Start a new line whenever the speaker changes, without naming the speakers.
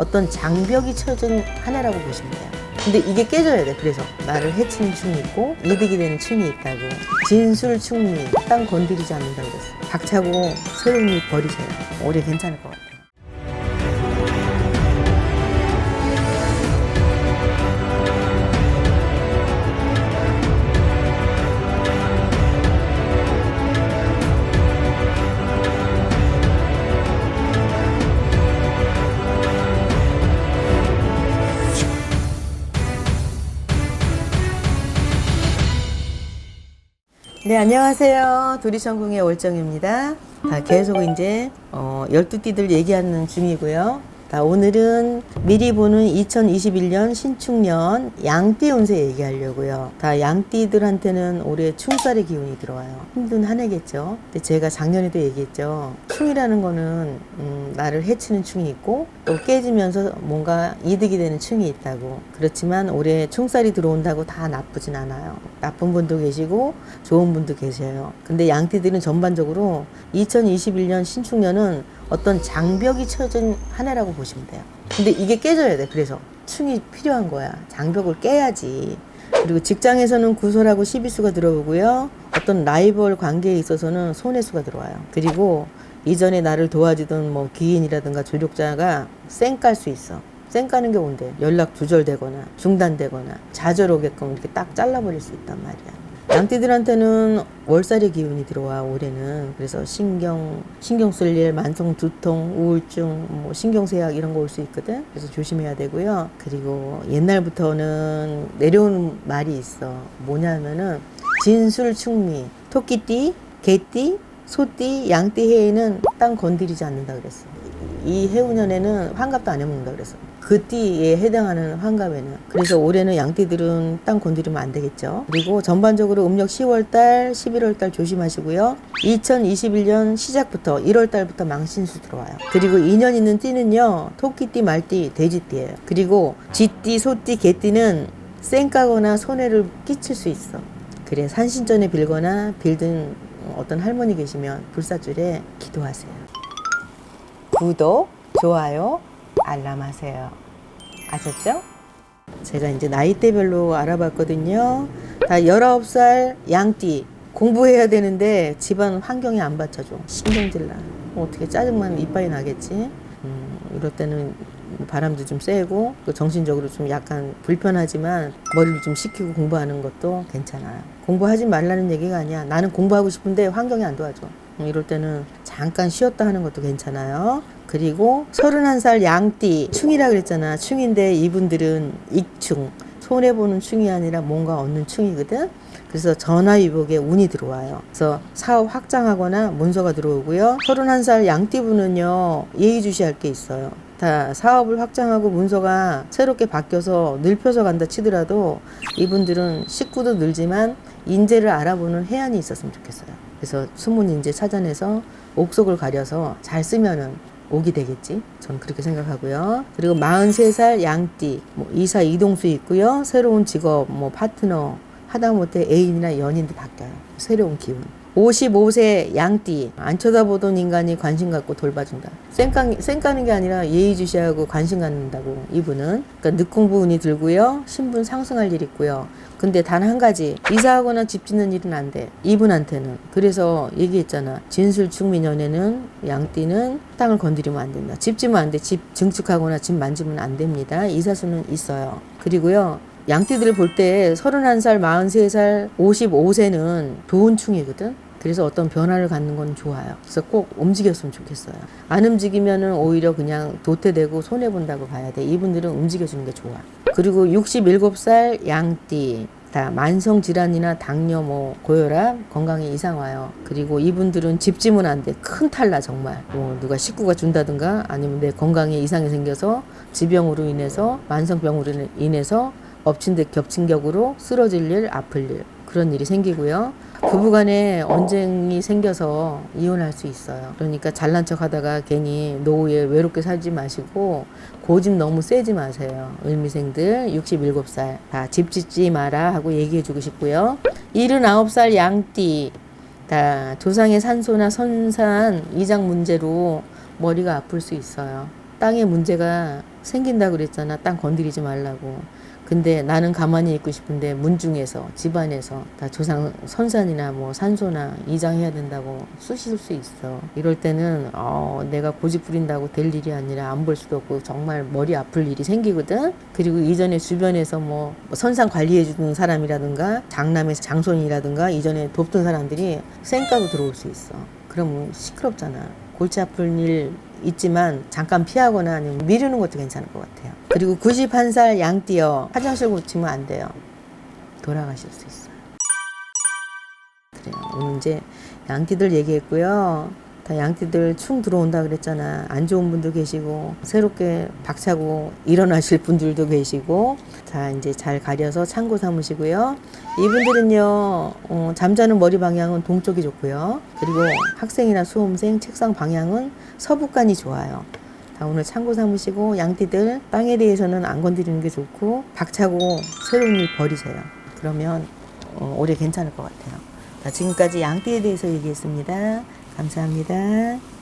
어떤 장벽이 쳐진 하나라고 보시면 돼요. 근데 이게 깨져야 돼. 그래서 나를 해치는 충이 있고 이득이 되는 충이 있다고. 진술 충리 땅 건드리지 않는다고 그랬어. 박차고 새로운 일 버리세요. 올해 괜찮을 것 같아요. 네, 안녕하세요. 도리천궁의 월정입니다. 자, 계속 이제, 어, 12띠들 얘기하는 중이고요. 자, 오늘은 미리 보는 2021년 신축년 양띠 운세 얘기하려고요. 다 양띠들한테는 올해 충살의 기운이 들어와요. 힘든 한 해겠죠. 근데 제가 작년에도 얘기했죠. 충이라는 거는, 음, 나를 해치는 충이 있고, 또 깨지면서 뭔가 이득이 되는 충이 있다고. 그렇지만 올해 충살이 들어온다고 다 나쁘진 않아요. 나쁜 분도 계시고, 좋은 분도 계세요. 근데 양띠들은 전반적으로 2021년 신축년은 어떤 장벽이 쳐진 한 해라고 보시면 돼요. 근데 이게 깨져야 돼. 그래서 충이 필요한 거야. 장벽을 깨야지. 그리고 직장에서는 구설하고 시비수가 들어오고요. 어떤 라이벌 관계에 있어서는 손해수가 들어와요. 그리고 이전에 나를 도와주던 뭐 기인이라든가 조력자가 쌩깔 수 있어. 쌩 까는 게 뭔데? 연락 두절되거나 중단되거나 좌절 오게끔 이렇게 딱 잘라버릴 수 있단 말이야. 양띠들한테는 월살의 기운이 들어와 올해는 그래서 신경 신경 쓸 일, 만성 두통, 우울증, 뭐 신경쇠약 이런 거 올 수 있거든. 그래서 조심해야 되고요. 그리고 옛날부터는 내려오는 말이 있어. 뭐냐면은 진술충미, 토끼띠, 개띠, 소띠, 양띠 해에는 땅 건드리지 않는다 그랬어. 이 해운년에는 환갑도 안 해먹는다 그랬어. 그 띠에 해당하는 환갑에는. 그래서 올해는 양띠들은 땅 건드리면 안 되겠죠. 그리고 전반적으로 음력 10월달, 11월달 조심하시고요. 2021년 시작부터 1월달부터 망신수 들어와요. 그리고 2년 있는 띠는요. 토끼띠, 말띠, 돼지띠예요. 그리고 쥐띠, 소띠, 개띠는 쌩까거나 손해를 끼칠 수 있어. 그래 산신전에 빌거나 빌든 어떤 할머니 계시면 불사줄에 기도하세요. 구독, 좋아요, 알람하세요. 아셨죠? 제가 이제 나이대별로 알아봤거든요. 다 19살 양띠 공부해야 되는데 집안 환경이 안 받쳐줘. 신경질 나. 뭐 어떻게 짜증만 이빨이 나겠지? 음, 이럴 때는 바람도 좀 쐬고 또 정신적으로 좀 약간 불편하지만 머리를 좀 식히고 공부하는 것도 괜찮아요. 공부하지 말라는 얘기가 아니야. 나는 공부하고 싶은데 환경이 안 도와줘. 음, 이럴 때는 잠깐 쉬었다 하는 것도 괜찮아요. 그리고 31살 양띠 충이라 그랬잖아. 충인데 이분들은 익충. 손해보는 충이 아니라 뭔가 얻는 충이거든. 그래서 전화위복에 운이 들어와요. 그래서 사업 확장하거나 문서가 들어오고요. 31살 양띠분은요, 예의주시할 게 있어요. 다 사업을 확장하고 문서가 새롭게 바뀌어서 늙혀서 간다 치더라도 이분들은 식구도 늘지만 인재를 알아보는 해안이 있었으면 좋겠어요. 그래서 숨은 인재 찾아내서 옥속을 가려서 잘 쓰면은 오기 되겠지. 전 그렇게 생각하고요. 그리고 43살 양띠, 뭐 이사 이동수 있고요. 새로운 직업, 뭐 파트너, 하다못해 애인이나 연인도 바뀌어요. 새로운 기운. 55세 양띠 안 쳐다보던 인간이 관심 갖고 돌봐준다. 쌩까, 쌩까는 게 아니라 예의주시하고 관심 갖는다고 이분은. 그러니까 늦공부 운이 들고요. 신분 상승할 일 있고요. 근데 단 한 가지 이사하거나 집 짓는 일은 안 돼. 이분한테는. 그래서 얘기했잖아. 진술 충민연에는 양띠는 땅을 건드리면 안 된다. 집 지면 안 돼. 집 증축하거나 집 만지면 안 됩니다. 이사수는 있어요. 그리고요. 양띠들을 볼때 31살, 43살, 55세는 좋은 충이거든. 그래서 어떤 변화를 갖는 건 좋아요. 그래서 꼭 움직였으면 좋겠어요. 안 움직이면은 오히려 그냥 도태되고 손해본다고 봐야 돼. 이분들은 움직여주는 게 좋아. 그리고 67살 양띠. 다 만성 질환이나 당뇨, 뭐 고혈압, 건강에 이상 와요. 그리고 이분들은 집 지면 안 돼. 큰 탈나 정말. 뭐 누가 식구가 준다든가 아니면 내 건강에 이상이 생겨서 지병으로 인해서 만성병으로 인해서 엎친 데 겹친 격으로 쓰러질 일, 아플 일 그런 일이 생기고요. 부부간에 언쟁이 생겨서 이혼할 수 있어요. 그러니까 잘난 척하다가 괜히 노후에 외롭게 살지 마시고 고집 너무 세지 마세요. 을미생들 67살 다 집 짓지 마라 하고 얘기해주고 싶고요. 79살 양띠 다 조상의 산소나 선산 이장 문제로 머리가 아플 수 있어요. 땅의 문제가 생긴다 그랬잖아. 땅 건드리지 말라고. 근데 나는 가만히 있고 싶은데 문중에서 집안에서 다 조상 선산이나 뭐 산소나 이장해야 된다고 쑤실 수 있어. 이럴 때는 어, 내가 고집 부린다고 될 일이 아니라 안 볼 수도 없고 정말 머리 아플 일이 생기거든. 그리고 이전에 주변에서 뭐 선산 관리해 주는 사람이라든가 장남의 장손이라든가 이전에 돕던 사람들이 쌩까고 들어올 수 있어. 그러면 시끄럽잖아. 골치 아플 일 있지만 잠깐 피하거나 아니면 미루는 것도 괜찮을 것 같아요. 그리고 91살 양띠요. 화장실 고치면 안 돼요. 돌아가실 수 있어요. 그래요. 오늘 이제 양띠들 얘기했고요. 다 양띠들 충 들어온다 그랬잖아. 안 좋은 분도 계시고 새롭게 박차고 일어나실 분들도 계시고 자 이제 잘 가려서 참고 삼으시고요. 이분들은요 어, 잠자는 머리 방향은 동쪽이 좋고요. 그리고 학생이나 수험생 책상 방향은 서북간이 좋아요. 자, 오늘 참고 삼으시고 양띠들 땅에 대해서는 안 건드리는 게 좋고 박차고 새로운 일 버리세요. 그러면 어, 올해 괜찮을 것 같아요. 자, 지금까지 양띠에 대해서 얘기했습니다. 감사합니다.